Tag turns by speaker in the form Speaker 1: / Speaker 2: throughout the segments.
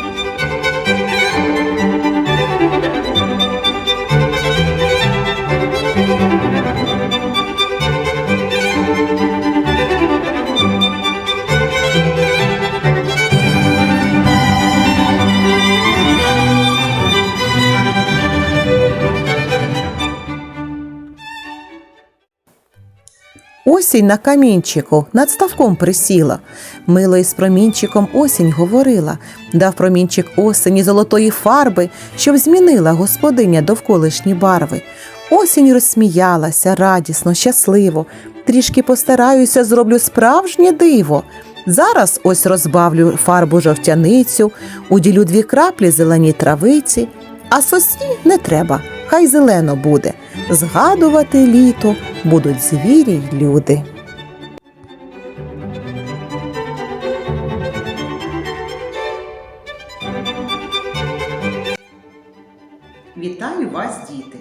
Speaker 1: Thank you. Осінь на камінчику над ставком присіла. Мило із промінчиком осінь говорила, дав промінчик осені золотої фарби, щоб змінила господиня довколишні барви. Осінь розсміялася радісно, щасливо. Трішки постараюся, зроблю справжнє диво. Зараз ось розбавлю фарбу жовтяницю, уділю дві краплі зеленій травиці, а сосні не треба, хай зелено буде. Згадувати літо будуть звірі й люди. Вітаю вас, діти!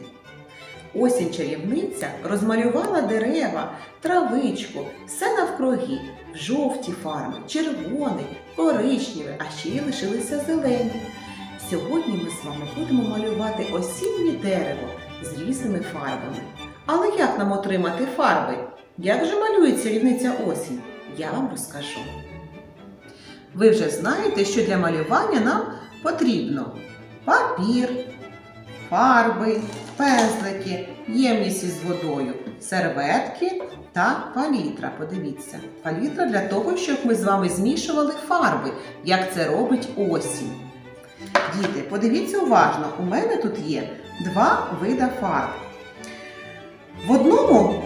Speaker 1: Осінь чарівниця розмалювала дерева, травичку, все навкруги, жовті фарби, червоний, коричневий, а ще й лишилися зелені. Сьогодні ми з вами будемо малювати осіннє дерево з різними фарбами. Але як нам отримати фарби? Як же малюється рівниця осінь? Я вам розкажу. Ви вже знаєте, що для малювання нам потрібно папір, фарби, пензлики, ємність із водою, серветки та палітра. Подивіться, палітра для того, щоб ми з вами змішували фарби, як це робить осінь. Діти, подивіться уважно, у мене тут є два вида фарб. В одному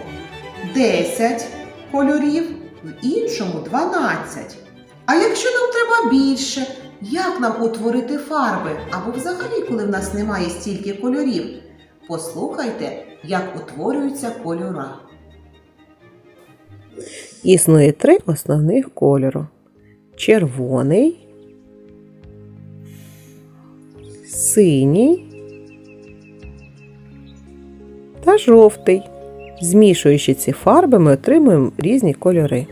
Speaker 1: 10 кольорів, в іншому 12. А якщо нам треба більше, як нам утворити фарби? Або взагалі, коли в нас немає стільки кольорів? Послухайте, як утворюються кольора. Існує три основних кольору: червоний, синій жовтий. Змішуючи ці фарби, ми отримуємо різні кольори.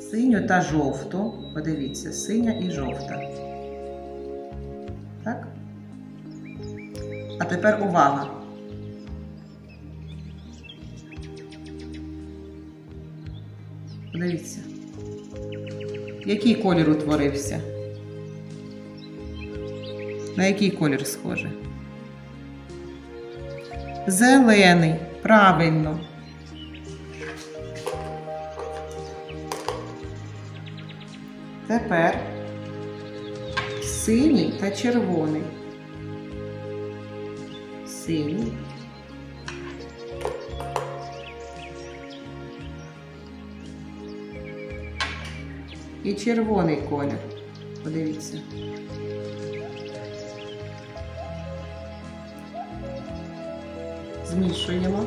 Speaker 1: Синю та жовту. Подивіться, синя і жовта. Так? А тепер увага. Подивіться. Який колір утворився? На який колір схоже? Зелений. Правильно. Тепер синій та червоний. Синій. І червоний колір. Подивіться. Змішуємо.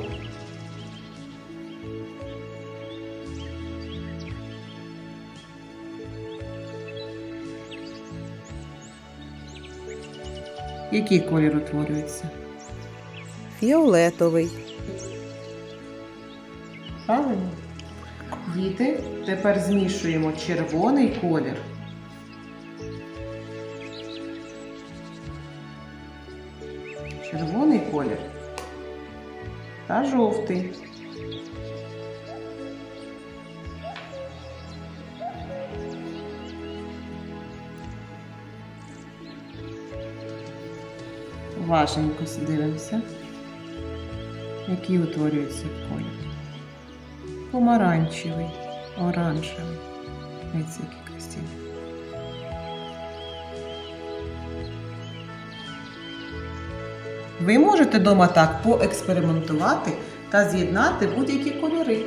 Speaker 1: Який колір утворюється? Фіолетовий. Правильно? Діти, тепер змішуємо червоний колір. Червоний колір та жовтий. Уважненько дивимося, який утворюється колір помаранчевий, оранжевий. Ось який красивий. Ви можете вдома так поекспериментувати та з'єднати будь-які кольори.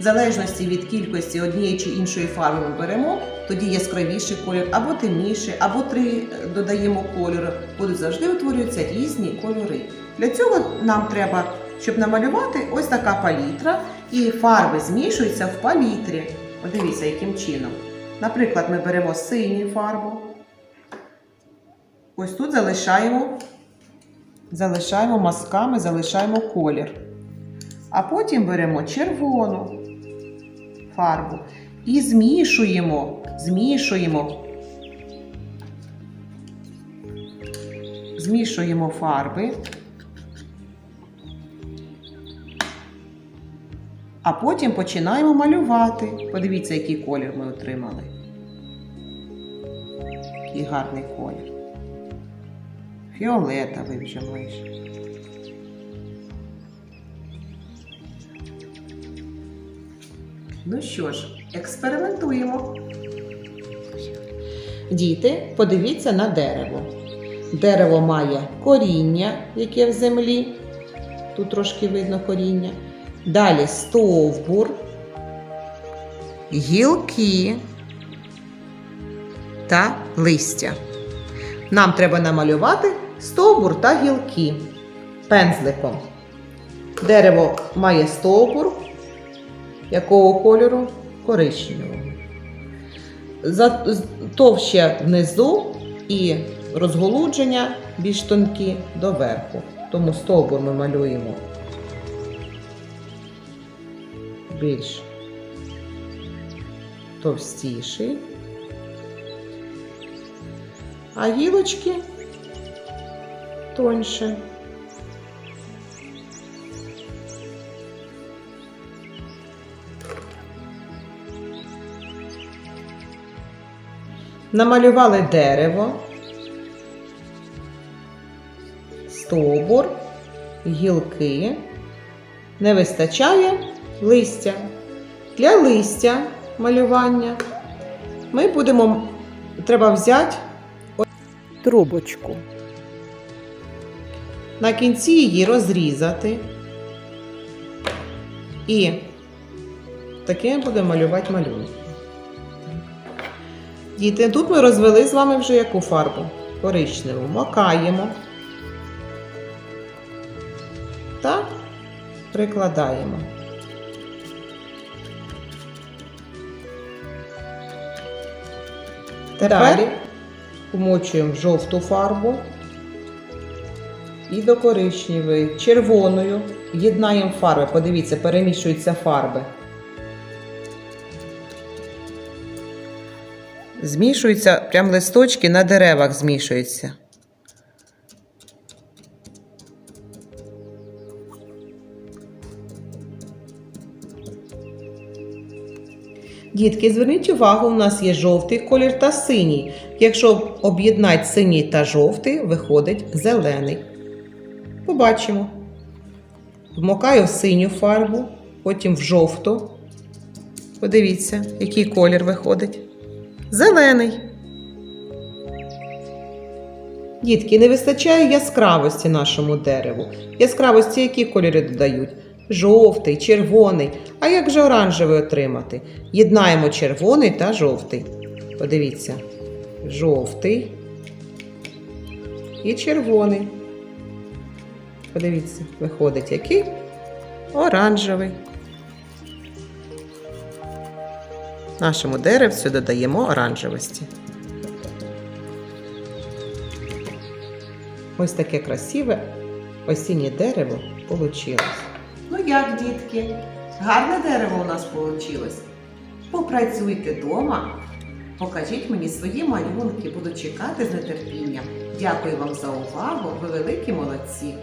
Speaker 1: В залежності від кількості однієї чи іншої фарби ми беремо, тоді яскравіший колір, або темніший, або три додаємо кольору. Будуть завжди утворюються різні кольори. Для цього нам треба, щоб намалювати ось така палітра, і фарби змішуються в палітрі. Подивіться, яким чином. Наприклад, ми беремо синю фарбу. Ось тут залишаємо, залишаємо мазками, залишаємо колір. А потім беремо червону фарбу і змішуємо, змішуємо. Змішуємо фарби. А потім починаємо малювати. Подивіться, який колір ми отримали. Який гарний колір. Фіолетовий вже майже. Ну що ж, експериментуємо. Діти, подивіться на дерево. Дерево має коріння, яке в землі. Тут трошки видно коріння. Далі стовбур, гілки та листя. Нам треба намалювати стовбур та гілки пензликом. Дерево має стовбур. Якого кольору? Коричневого. Товще внизу і розголудження більш тонкі доверху. Тому стовбур ми малюємо більш товстіший. А гілочки тоньше. Намалювали дерево, стовбур, гілки. Не вистачає листя. Для листя малювання ми будемо треба взяти
Speaker 2: трубочку.
Speaker 1: на кінці її розрізати. І таким будемо малювати малюнок. Діти, тут ми розвели з вами вже яку фарбу? Коричневу. Макаємо. Та прикладаємо. Тепер вмочуємо в жовту фарбу і до коричневої, червоною. Єднаємо фарби. Подивіться, перемішуються фарби. Змішуються, прям листочки на деревах змішуються. Дітки, зверніть увагу, у нас є жовтий колір та синій. Якщо об'єднати синій та жовтий, виходить зелений. Побачимо. Вмокаю в синю фарбу, потім в жовту. Подивіться, який колір виходить. Зелений. Дітки, не вистачає яскравості нашому дереву. Яскравості які кольори додають? Жовтий, червоний. А як же оранжевий отримати? Єднаємо червоний та жовтий. Подивіться. Жовтий і червоний. Подивіться, виходить який? Оранжевий. Нашому деревцю додаємо оранжевості. Ось таке красиве осіннє дерево вийшло. Ну як, дітки? Гарне дерево у нас вийшло. Попрацюйте вдома. Покажіть мені свої малюнки, буду чекати з нетерпінням. Дякую вам за увагу, ви великі молодці!